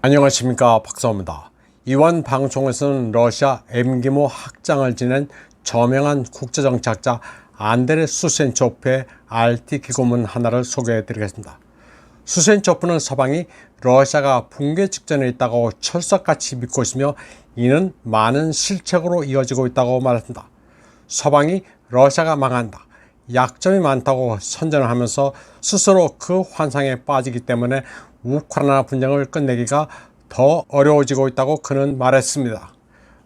안녕하십니까 박사입니다. 이번 방송에서는 러시아 M기모 학장을 지낸 저명한 국제정치학자 안데레 수센초프의 RT 기고문 하나를 소개해 드리겠습니다. 수센초프는 서방이 러시아가 붕괴 직전에 있다고 철석같이 믿고 있으며 이는 많은 실책으로 이어지고 있다고 말했습니다. 서방이 러시아가 망한다. 약점이 많다고 선전을 하면서 스스로 그 환상에 빠지기 때문에 우크라이나 분쟁을 끝내기가 더 어려워지고 있다고 그는 말했습니다.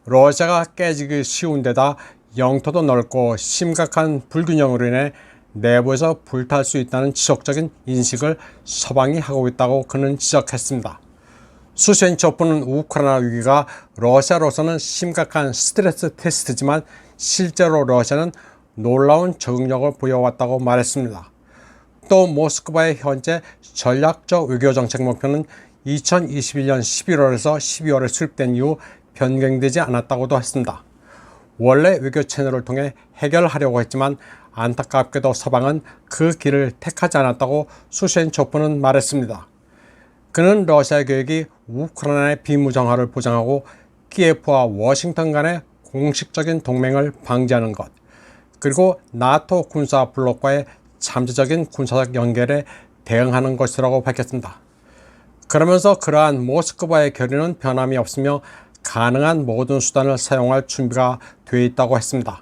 러시아가 깨지기 쉬운 데다 영토도 넓고 심각한 불균형으로 인해 내부에서 불탈 수 있다는 지속적인 인식을 서방이 하고 있다고 그는 지적했습니다. 수센초프는 우크라이나 위기가 러시아로서는 심각한 스트레스 테스트지만 실제로 러시아는 놀라운 적응력을 보여왔다고 말했습니다. 또 모스크바의 현재 전략적 외교 정책 목표는 2021년 11월에서 12월에 수립된 이후 변경되지 않았다고도 했습니다. 원래 외교 채널을 통해 해결하려고 했지만 안타깝게도 서방은 그 길을 택하지 않았다고 수센초프는 말했습니다. 그는 러시아 계획이 우크라이나의 비무장화를 보장하고 키예프와 워싱턴 간의 공식적인 동맹을 방지하는 것, 그리고 나토 군사 블록과의 잠재적인 군사적 연결에 대응하는 것이라고 밝혔습니다. 그러면서 그러한 모스크바의 결의는 변함이 없으며 가능한 모든 수단을 사용할 준비가 되어 있다고 했습니다.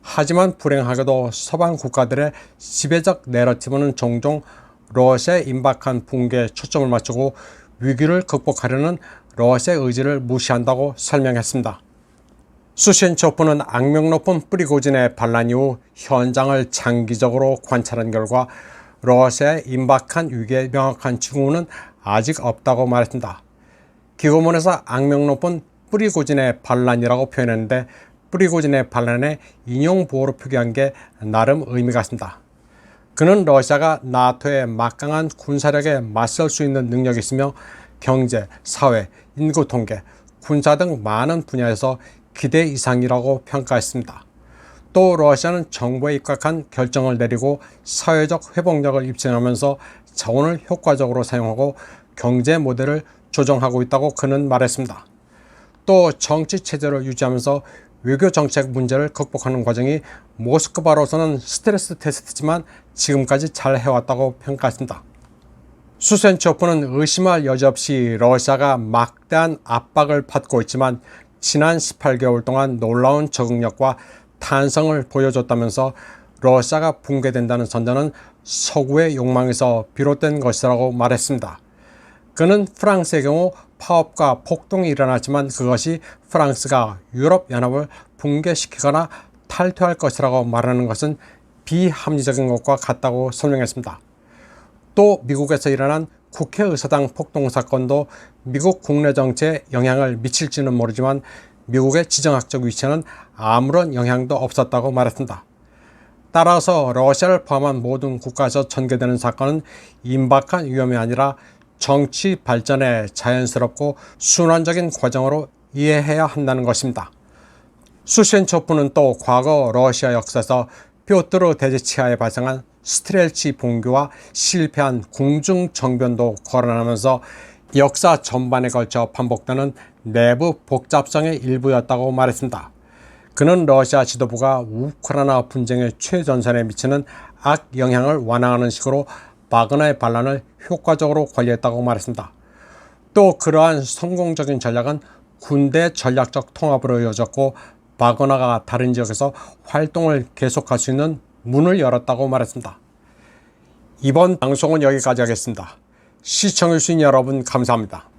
하지만 불행하게도 서방 국가들의 지배적 내러티브는 종종 러시아에 임박한 붕괴에 초점을 맞추고 위기를 극복하려는 러시아의 의지를 무시한다고 설명했습니다. 수신초프는 악명 높은 뿌리고진의 반란 이후 현장을 장기적으로 관찰한 결과 러시아의 임박한 위기의 명확한 징후는 아직 없다고 말했습니다. 기고문에서 악명 높은 뿌리고진의 반란이라고 표현했는데 뿌리고진의 반란에 인용 보호로 표기한 게 나름 의미가 있습니다. 그는 러시아가 나토의 막강한 군사력에 맞설 수 있는 능력이 있으며 경제, 사회, 인구 통계, 군사 등 많은 분야에서 기대 이상이라고 평가했습니다. 또 러시아는 정부에 입각한 결정을 내리고 사회적 회복력을 입증하면서 자원을 효과적으로 사용하고 경제 모델을 조정하고 있다고 그는 말했습니다. 또 정치 체제를 유지하면서 외교 정책 문제를 극복하는 과정이 모스크바로서는 스트레스 테스트지만 지금까지 잘 해왔다고 평가했습니다. 수센초프는 의심할 여지 없이 러시아가 막대한 압박을 받고 있지만 지난 18개월 동안 놀라운 적응력과 탄성을 보여줬다면서 러시아가 붕괴된다는 선전은 서구의 욕망에서 비롯된 것이라고 말했습니다. 그는 프랑스의 경우 파업과 폭동이 일어났지만 그것이 프랑스가 유럽연합을 붕괴시키거나 탈퇴할 것이라고 말하는 것은 비합리적인 것과 같다고 설명했습니다. 또 미국에서 일어난 국회의사당 폭동 사건도 미국 국내 정치에 영향을 미칠지는 모르지만 미국의 지정학적 위치는 아무런 영향도 없었다고 말했습니다. 따라서 러시아를 포함한 모든 국가에서 전개되는 사건은 임박한 위험이 아니라 정치 발전의 자연스럽고 순환적인 과정으로 이해해야 한다는 것입니다. 수센초프는 또 과거 러시아 역사에서 피오트르 대제치하에 발생한 스트렐치 봉교와 실패한 궁중 정변도 거론하면서 역사 전반에 걸쳐 반복되는 내부 복잡성의 일부였다고 말했습니다. 그는 러시아 지도부가 우크라이나 분쟁의 최전선에 미치는 악 영향을 완화하는 식으로 바그나의 반란을 효과적으로 관리했다고 말했습니다. 또 그러한 성공적인 전략은 군대 전략적 통합으로 이어졌고 바그나가 다른 지역에서 활동을 계속할 수 있는 문을 열었다고 말했습니다. 이번 방송은 여기까지 하겠습니다. 시청해주신 여러분 감사합니다.